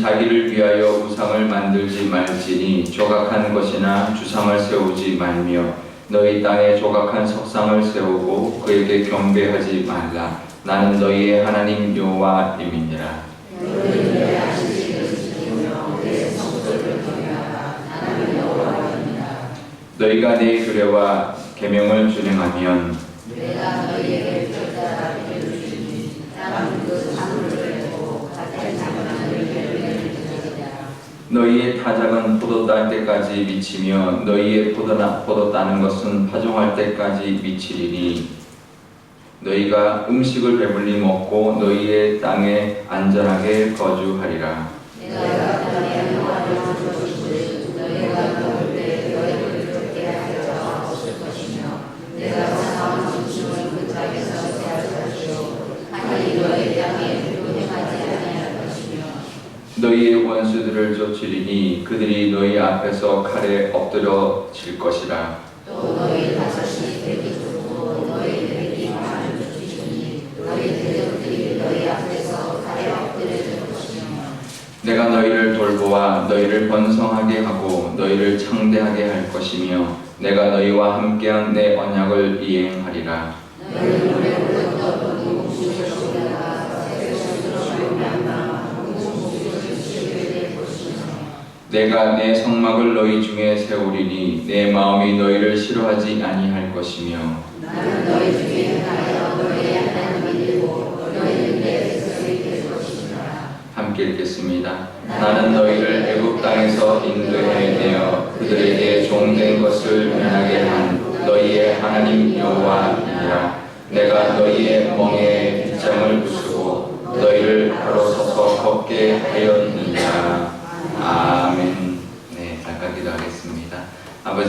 자기를 위하여 우상을 만들지 말지니 조각한 것이나 주상을 세우지 말며 너희 땅에 조각한 석상을 세우고 그에게 경배하지 말라. 나는 너희의 하나님 여호와임이니라. 너희가 내 규례와 계명을 준행하면 내가 너희에게 별자라 주시니 나는 그 장물을 내고 같은 장만을 내리리라 너희의 타작은 포도 딸 때까지 미치며 너희의 포도나 포도 따는 것은 파종할 때까지 미치리니. 너희가 음식을 배불리 먹고 너희의 땅에 안전하게 거주하리라 내가 너희의 영광을 주시고 너희가 먹을 때 너희를 그렇게 하여 없을 것이며 내가 사망 중심을 그 자리에서 제할 것이요 아니 너희 땅에 운행하지 아니할 것이며 너희의 원수들을 쫓으리니 그들이 너희 앞에서 칼에 엎드려질 것이라. 또 너희 다섯이 되기 좋고 너희들이 많은 주시니 너희 대적들이 너희 앞에서 칼에 엎드려질 것이며 내가 너희를 돌보아 너희를 번성하게 하고 너희를 창대하게 할 것이며 내가 너희와 함께한 내 언약을 이행하리라. 불렀던 공주시로다가 세상으로 말미암아 공주시를 될 것이며 내가 내 성막을 너희 중에 세우리니 내 마음이 너희를 싫어하지 아니할 것이며 나는 너희 중에 하나여 너희 하나님이 되고 너희는 내 백성이 될 함께 읽겠습니다. 나는 너희를 애굽 땅에서 인도해 내어 그들에게 종된 것을 면하게 한 너희의 하나님 여호와이니라. 내가 너희의 멍에 빗장을 부수고 너희를 바로 서서 걷게 하였느니라. 아멘. 네, 잠깐 기도하겠습니다.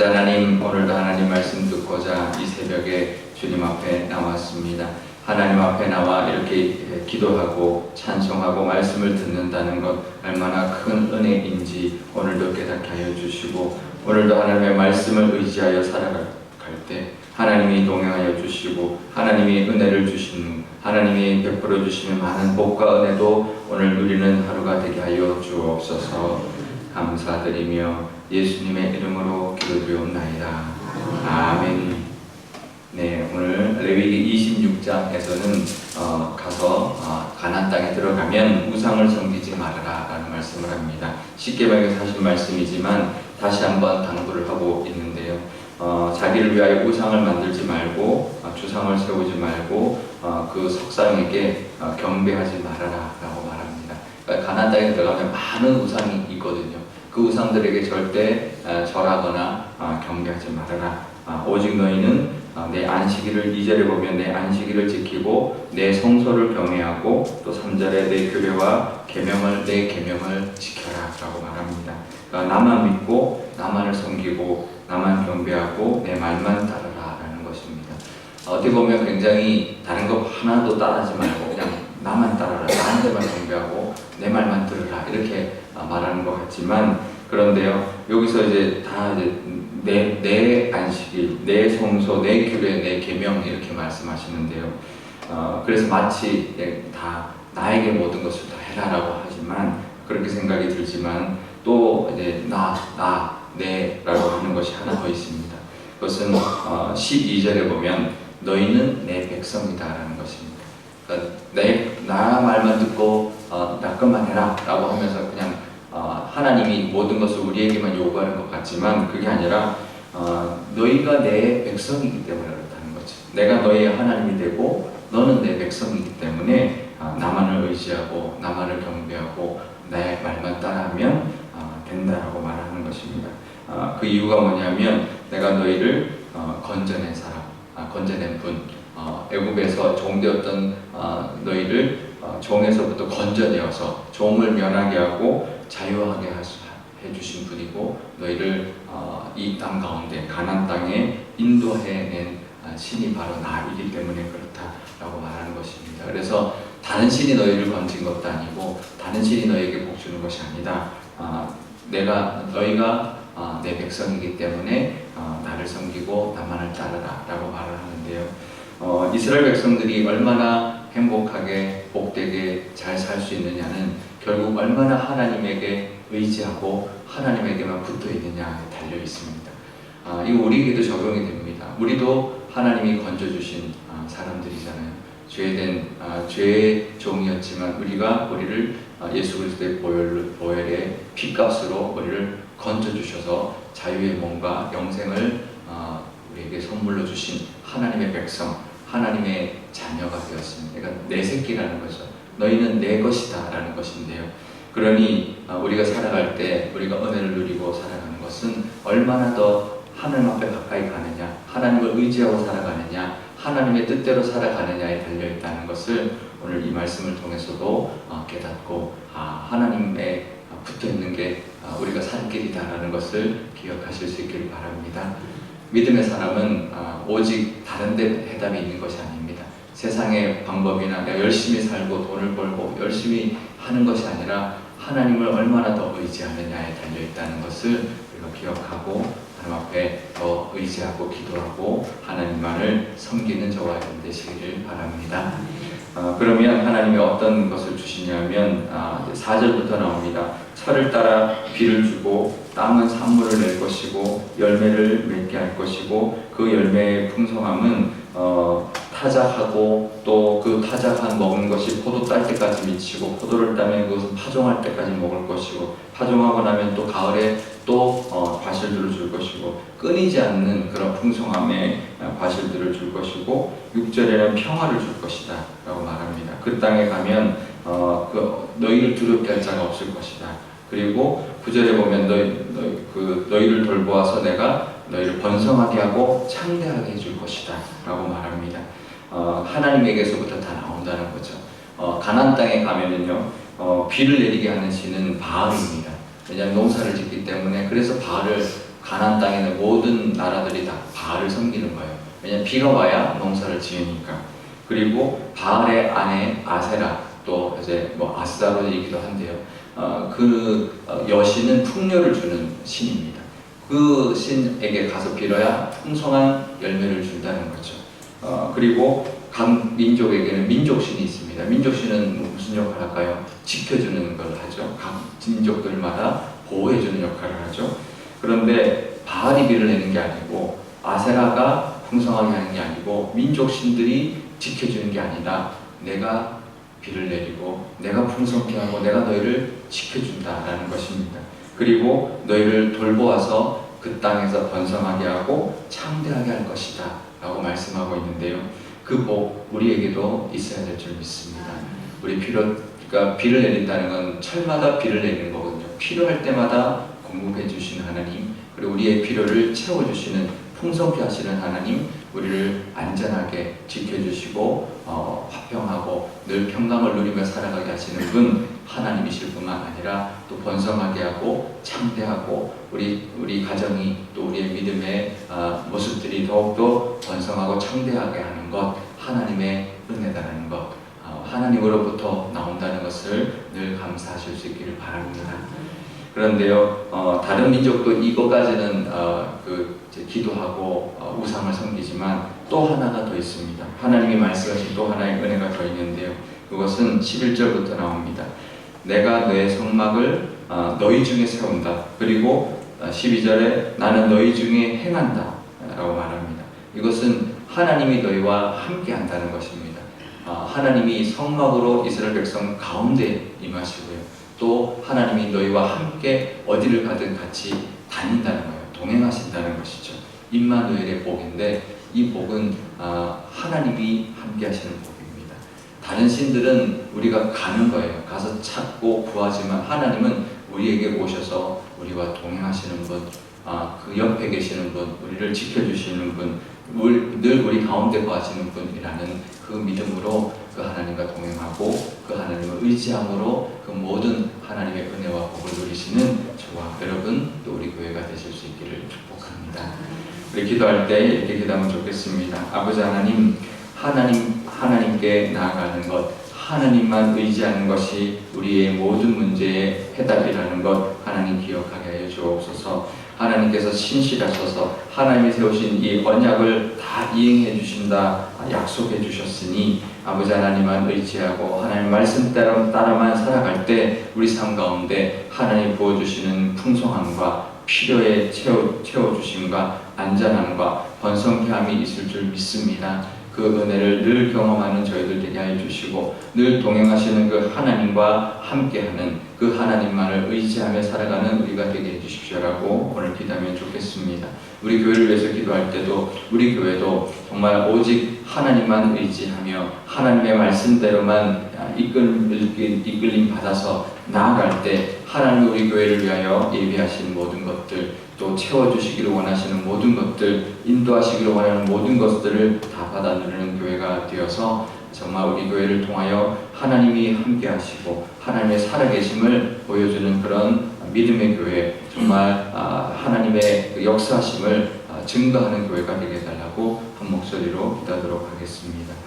아버지 하나님, 오늘도 하나님 말씀 듣고자 이 새벽에 주님 앞에 나왔습니다. 하나님 앞에 나와 이렇게 기도하고 찬송하고 말씀을 듣는다는 것 얼마나 큰 은혜인지 오늘도 깨닫게 하여 주시고 오늘도 하나님의 말씀을 의지하여 살아갈 때 하나님이 동행하여 주시고 하나님이 은혜를 주시는 하나님이 베풀어 주시는 많은 복과 은혜도 오늘 누리는 하루가 되게 하여 주옵소서 감사드리며 예수님의 이름으로 기도드리옵나이다 아멘 네, 오늘 레위기 26장에서는 어, 가서 어, 가나안 땅에 들어가면 우상을 섬기지 말아라라는 말씀을 합니다. 쉽게 말해서 하신 말씀이지만 다시 한번 당부를 하고 있는데요. 어, 자기를 위하여 우상을 만들지 말고 어, 주상을 세우지 말고 어, 그 석상에게 어, 경배하지 말아라라고 말합니다. 그러니까 가나안 땅에 들어가면 많은 우상이 있거든요. 그 우상들에게 절대 어, 절하거나 어, 경배하지 말아라. 아, 오직 너희는 아, 내 안식일을 2절에 보면 내 안식일을 지키고 내 성소를 경외하고 또 3절에 내 규례와 계명을 내 계명을 지켜라라고 말합니다. 그러니까 나만 믿고 나만을 섬기고 나만 경배하고 내 말만 따르라라는 것입니다. 어떻게 보면 굉장히 다른 거 하나도 따르지 말고 그냥 나만 따르라 나한테만 경배하고 내 말만 들으라 이렇게 아, 말하는 것 같지만 그런데요 여기서 이제 다 이제 내, 내 안식일, 내 성소, 내 규례, 내 계명 이렇게 말씀하시는데요. 어, 그래서 마치 예, 다 나에게 모든 것을 다 해라라고 하지만 그렇게 생각이 들지만 또 이제 나, 나, 내라고 하는 것이 하나 더 있습니다. 그것은 어, 12절에 보면 너희는 내 백성이다라는 것입니다. 그러니까 내, 나 말만 듣고 어, 나 것만 해라라고 하면서 하나님이 모든 것을 우리에게만 요구하는 것 같지만 그게 아니라 어, 너희가 내 백성이기 때문에 그렇다는 거죠. 내가 너희의 하나님이 되고 너는 내 백성이기 때문에 어, 나만을 의지하고 나만을 경배하고 내 말만 따라하면 어, 된다라고 말하는 것입니다. 어, 그 이유가 뭐냐면 내가 너희를 어, 건져낸 사람, 아, 건져낸 분, 어, 애굽에서 종되었던 어, 너희를 어, 종에서부터 건져내어서 종을 면하게 하고 자유하게 하- 해주신 분이고 너희를 어, 이땅 가운데 가난 땅에 인도해낸 아, 신이 바로 나이기 때문에 그렇다라고 말하는 것입니다. 그래서 다른 신이 너희를 건진 것도 아니고 다른 신이 너희에게 복 주는 것이 아니다. 아, 내가 너희가 아, 내 백성이기 때문에 어, 나를 섬기고 나만을 따르라라고 말을 하는데요. 어, 이스라엘 백성들이 얼마나 행복하게 복되게 잘 살 수 있느냐는 결국 얼마나 하나님에게 의지하고 하나님에게만 붙어 있느냐에 달려 있습니다. 아, 이거 우리에게도 적용이 됩니다. 우리도 하나님이 건져주신 아, 사람들이잖아요. 죄된 아, 죄의 종이었지만 우리가 우리를 아, 예수 그리스도의 보혈, 보혈의 피값으로 우리를 건져주셔서 자유의 몸과 영생을 아, 우리에게 선물로 주신 하나님의 백성, 하나님의 자녀가 되었습니다. 그러니까 내 새끼라는 거죠. 너희는 내 것이다 라는 것인데요. 그러니 아, 우리가 살아갈 때 우리가 은혜를 누리고 살아가는 것은 얼마나 더 하나님 앞에 가까이 가느냐, 하나님을 의지하고 살아가느냐, 하나님의 뜻대로 살아가느냐에 달려 있다는 것을 오늘 이 말씀을 통해서도 어, 깨닫고 아, 하나님에 붙어 있는 게 아, 우리가 살 길이다라는 것을 기억하실 수 있기를 바랍니다. 믿음의 사람은 아, 오직 다른 데 해답이 있는 것이 아닙니다. 세상의 방법이나 내가 열심히 살고 돈을 벌고 열심히 하는 것이 아니라 하나님을 얼마나 더 의지하느냐에 달려 있다는 것을 우리가 기억하고 하나님 앞에 더 의지하고 기도하고 하나님만을 섬기는 저와 여러분 되시기를 바랍니다. 아, 그러면 하나님이 어떤 것을 주시냐면 아, 4절부터 나옵니다. 철을 따라 비를 주고 땅은 산물을 낼 것이고 열매를 맺게 할 것이고 그 열매의 풍성함은 어, 타작하고 또 그 타작한 먹는 것이 포도 딸 때까지 미치고 포도를 따면 그것은 파종할 때까지 먹을 것이고 파종하고 나면 또 가을에 또 어, 과실들을 줄 것이고 끊이지 않는 그런 풍성함의 어, 과실들을 줄 것이고 6절에는 평화를 줄 것이다 라고 말합니다. 그 땅에 가면 어, 그 너희를 두렵게 할 자가 없을 것이다. 그리고 9절에 보면 너희, 너희, 그 너희를 돌보아서 내가 너희를 번성하게 하고 창대하게 해줄 것이다 라고 말합니다. 어, 하나님에게서부터 다 나온다는 거죠. 어, 가나안 땅에 가면은요 어, 비를 내리게 하는 신은 바알입니다. 왜냐하면 농사를 짓기 때문에 그래서 바알을 가나안 땅에 있는 모든 나라들이 다 바알을 섬기는 거예요. 왜냐하면 비가 와야 농사를 지으니까. 그리고 바알의 아내 아세라 또 이제 뭐 아스다로이기도 한데요. 어, 그 어, 여신은 풍요를 주는 신입니다. 그 신에게 가서 빌어야 풍성한 열매를 준다는 거죠. 어, 그리고 각 민족에게는 민족신이 있습니다. 민족신은 무슨 역할을 할까요? 지켜주는 걸 하죠. 각 민족들마다 보호해주는 역할을 하죠. 그런데 바알이 비를 내는 게 아니고 아세라가 풍성하게 하는 게 아니고 민족신들이 지켜주는 게 아니라 내가 비를 내리고 내가 풍성케 하고 내가 너희를 지켜준다라는 것입니다. 그리고 너희를 돌보아서 그 땅에서 번성하게 하고 창대하게 할 것이다 라고 말씀하고 있는데요. 그 복 우리에게도 있어야 될 줄 믿습니다. 우리 필요, 그러니까 비를 내린다는 건 철마다 비를 내리는 거거든요. 필요할 때마다 공급해 주시는 하나님, 그리고 우리의 필요를 채워주시는 풍성케 하시는 하나님, 우리를 안전하게 지켜주시고 어, 화평하고 늘 평강을 누리며 살아가게 하시는 분 하나님이실 뿐만 아니라 또 번성하게 하고 창대하고 우리 우리 가정이 또 우리의 믿음의 어, 모습들이 더욱더 번성하고 창대하게 하는 것 하나님의 은혜다라는 것 어, 하나님으로부터 나온다는 것을 늘 감사하실 수 있기를 바랍니다. 그런데요, 어, 다른 민족도 이것까지는 어, 그 기도하고 어, 우상을 섬기지만 또 하나가 더 있습니다. 하나님이 말씀하신 또 하나의 은혜가 더 있는데요. 그것은 11절부터 나옵니다. 내가 너의 성막을 어, 너희 중에 세운다. 그리고 어, 12절에 나는 너희 중에 행한다. 라고 말합니다. 이것은 하나님이 너희와 함께 한다는 것입니다. 어, 하나님이 성막으로 이스라엘 백성 가운데 임하시고요. 또 하나님이 너희와 함께 어디를 가든 같이 다닌다는 거예요. 동행하신다는 것이죠. 임마누엘의 복인데 이 복은 아, 하나님이 함께 하시는 복입니다. 다른 신들은 우리가 가는 거예요. 가서 찾고 구하지만 하나님은 우리에게 오셔서 우리와 동행하시는 분, 아, 그 옆에 계시는 분, 우리를 지켜주시는 분, 울- 늘 우리 가운데 거하시는 분이라는 그 믿음으로 그 하나님과 동행하고 그 하나님을 의지함으로 그 모든 하나님의 은혜와 복을 누리시는 저와 여러분 또 우리 교회가 되실 수 있기를 축복합니다. 우리 기도할 때 이렇게 기도하면 좋겠습니다. 아버지 하나님, 하나님 하나님께 나아가는 것, 하나님만 의지하는 것이 우리의 모든 문제의 해답이라는 것 하나님 기억하게 하여 주옵소서. 하나님께서 신실하셔서 하나님이 세우신 이 언약을 다 이행해 주신다 약속해 주셨으니 아버지 하나님만 의지하고 하나님 말씀대로 따라만 살아갈 때 우리 삶 가운데 하나님 부어 주시는 풍성함과 필요에 채워, 채워 주심과 안전함과 번성케함이 있을 줄 믿습니다. 그 은혜를 늘 경험하는 저희들 되게 하여 주시고 늘 동행하시는 그 하나님과 함께하는 그 하나님만을 의지하며 살아가는 우리가 되게 해주십시오라고 오늘 기도하면 좋겠습니다. 우리 교회를 위해서 기도할 때도 우리 교회도 정말 오직 하나님만 의지하며 하나님의 말씀대로만 이끌, 이끌- 이끌림 받아서 나아갈 때 하나님 우리 교회를 위하여 예비하신 모든 것들 또 채워주시기를 원하시는 모든 것들 인도하시기를 원하는 모든 것들을 다 받아 누리는 교회가 되어서 정말 우리 교회를 통하여 하나님이 함께 하시고 하나님의 살아계심을 보여주는 그런 믿음의 교회 정말 아, 하나님의 그 역사하심을 아, 증거하는 교회가 되게 해달라고 한 목소리로 기도하도록 하겠습니다.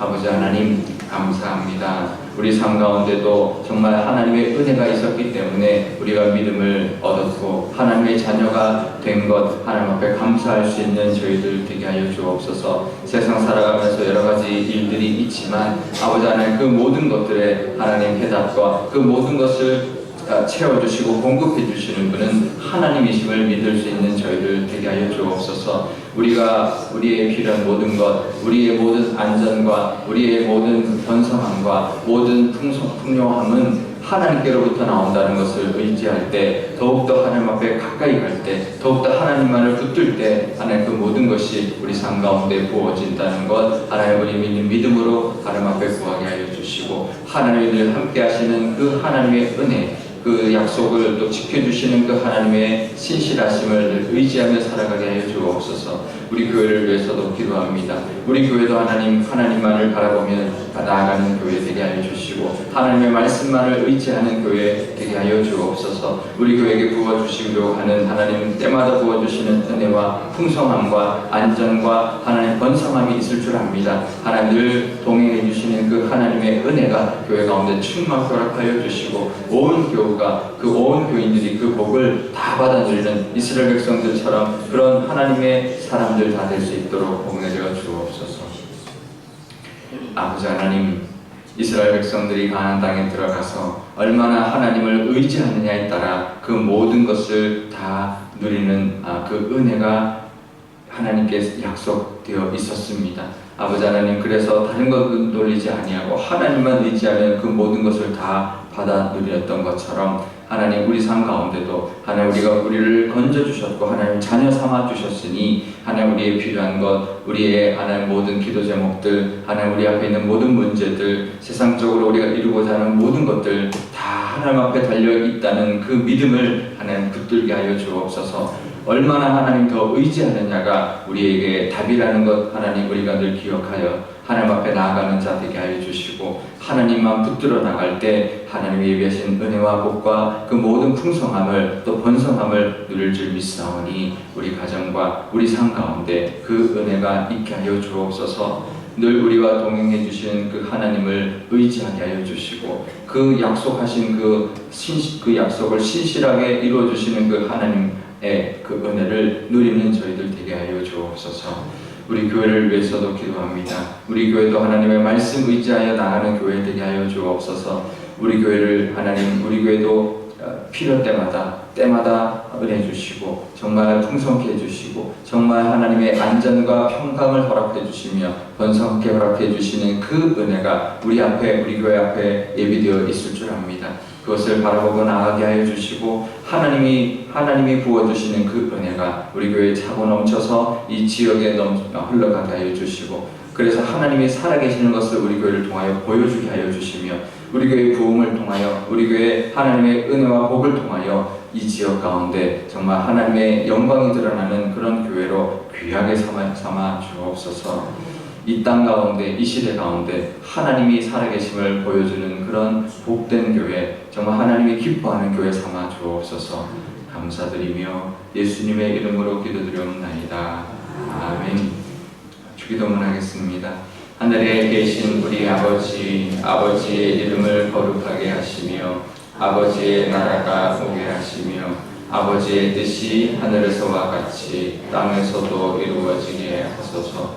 아버지 하나님 감사합니다. 우리 삶 가운데도 정말 하나님의 은혜가 있었기 때문에 우리가 믿음을 얻었고 하나님의 자녀가 된 것 하나님 앞에 감사할 수 있는 저희들 되게 하여 주옵소서. 세상 살아가면서 여러 가지 일들이 있지만 아버지 하나님 그 모든 것들에 하나님 해답과 그 모든 것을 아, 채워주시고 공급해 주시는 분은 하나님이심을 믿을 수 있는 저희들 되게 하여 주옵소서. 우리가 우리의 필요한 모든 것, 우리의 모든 안전과 우리의 모든 번성함과 모든 풍성 풍요함은 하나님께로부터 나온다는 것을 의지할 때 더욱더 하나님 앞에 가까이 갈 때 더욱더 하나님만을 붙들 때 하나님 그 모든 것이 우리 삶 가운데 부어진다는 것 하나님 우리 믿는 믿음으로 하나님 앞에 구하게 하여 주시고 하나님이 늘 함께 하시는 그 하나님의 은혜 그 약속을 또 지켜주시는 그 하나님의 신실하심을 늘 의지하며 살아가게 하여 주옵소서. 우리 교회를 위해서도 기도합니다. 우리 교회도 하나님 하나님만을 바라보며 나아가는 교회 되게 하여 주시고 하나님의 말씀만을 의지하는 교회 되게 하여 주옵소서. 우리 교회에게 부어 주시기로 하는 하나님 때마다 부어 주시는 은혜와 풍성함과 안전과 하나님 번성함이 있을 줄 압니다. 하나님 늘 동행해 주시는 그 하나님의 은혜가 교회 가운데 충만케 허락하여 주시고 온 교우가 그 온 교인들이 그 복을 다 받아 누리는 이스라엘 백성들처럼 그런 하나님의 사람들 다 될 수 있도록 복내려 주옵소서. 아버지 하나님 이스라엘 백성들이 가나안 땅에 들어가서 얼마나 하나님을 의지하느냐에 따라 그 모든 것을 다 누리는 아, 그 은혜가 하나님께 약속되어 있었습니다. 아버지 하나님 그래서 다른 것은 놀리지 아니하고 하나님만 의지하면 그 모든 것을 다 받아 누렸던 것처럼 하나님 우리 삶 가운데도 하나님 우리가 우리를 건져 주셨고 하나님 자녀 삼아 주셨으니 하나님 우리의 필요한 것 우리의 하나님 모든 기도 제목들 하나님 우리 앞에 있는 모든 문제들 세상적으로 우리가 이루고자 하는 모든 것들 다 하나님 앞에 달려 있다는 그 믿음을 하나님 붙들게 하여 주옵소서. 얼마나 하나님 더 의지하느냐가 우리에게 답이라는 것 하나님 우리가 늘 기억하여 하나님 앞에 나아가는 자 되게 하여 주시고 하나님만 붙들어 나갈 때 하나님 예비하신 은혜와 복과 그 모든 풍성함을 또 번성함을 누릴 줄 믿사오니 우리 가정과 우리 삶 가운데 그 은혜가 있게 하여 주옵소서 늘 우리와 동행해 주신 그 하나님을 의지하게 하여 주시고 그 약속하신 그, 신, 그 약속을 신실하게 이루어 주시는 그 하나님의 그 은혜를 누리는 저희들 되게 하여 주옵소서. 우리 교회를 위해서도 기도합니다. 우리 교회도 하나님의 말씀 의지하여 나가는 교회 되게 하여 주옵소서. 우리 교회를 하나님 우리 교회도 어, 필요 때마다 때마다 은혜 주시고 정말 풍성케 해주시고 정말 하나님의 안전과 평강을 허락해 주시며 번성케 허락해 주시는 그 은혜가 우리 앞에 우리 교회 앞에 예비되어 있을 줄 압니다. 그것을 바라보고 나아가게 하여 주시고 하나님이 하나님이 부어 주시는 그 은혜가 우리 교회에 차고 넘쳐서 이 지역에 넘 흘러가게 하여 주시고 그래서 하나님이 살아계시는 것을 우리 교회를 통하여 보여주게 하여 주시며 우리 교회 부흥을 통하여 우리 교회 하나님의 은혜와 복을 통하여 이 지역 가운데 정말 하나님의 영광이 드러나는 그런 교회로 귀하게 삼아, 삼아 주옵소서. 이 땅 가운데 이 시대 가운데 하나님이 살아계심을 보여주는 그런 복된 교회 정말 하나님이 기뻐하는 교회 삼아 주옵소서. 감사드리며 예수님의 이름으로 기도드리옵나이다. 아멘. 주기도문 하겠습니다. 하늘에 계신 우리 아버지 아버지의 이름을 거룩하게 하시며 아버지의 나라가 오게 하시며 아버지의 뜻이 하늘에서와 같이 땅에서도 이루어지게 하소서